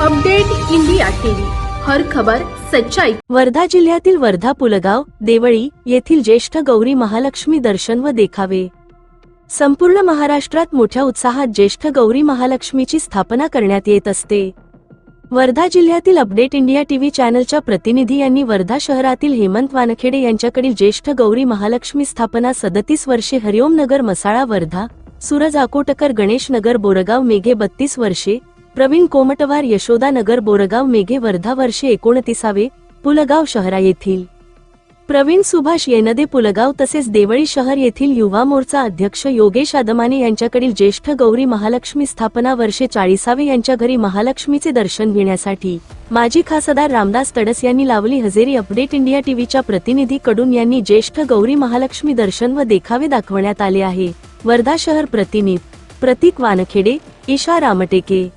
Update India TV. हर खबर सच्चाई. वर्धा जिल्ह्यातील वर्धा पुलगाव देवळी येथील ज्येष्ठ गौरी महालक्ष्मी दर्शन व देखावे. संपूर्ण महाराष्ट्रात मोठ्या उत्साहात ज्येष्ठ गौरी महालक्ष्मीची स्थापना करण्यात येत असते. वर्धा जिल्ह्यातील अपडेट इंडिया टीव्ही चॅनलच्या प्रतिनिधी यांनी वर्धा शहरातील हेमंत वानखेडे यांच्याकडील ज्येष्ठ गौरी महालक्ष्मी स्थापना सदतीस वर्षे हरिओम नगर मसाळा वर्धा सूरज आकोटकर गणेश नगर बोरगाव मेघे बत्तीस वर्षे प्रवीण कोमटवार यशोदा नगर बोरगाव मेघे वर्धा वर्षे एकोणतीसावे पुलगाव शहरा येथील. प्रवीण सुभाष येनदे पुलगाव तसेच देवळी शहर येथील युवा मोर्चा अध्यक्ष योगेश आदमाने यांच्याकडील ज्येष्ठ गौरी महालक्ष्मी स्थापना वर्षे चाळीसावे यांच्या घरी महालक्ष्मीचे दर्शन घेण्यासाठी. माजी खासदार रामदास तडस यांनी लावली हजेरी. अपडेट इंडिया टीव्हीच्या प्रतिनिधी कडून यांनी ज्येष्ठ गौरी महालक्ष्मी दर्शन व देखावे दाखवण्यात आले आहे. वर्धा शहर प्रतिनिधी प्रतीक वानखेडे ईशा रामटेके.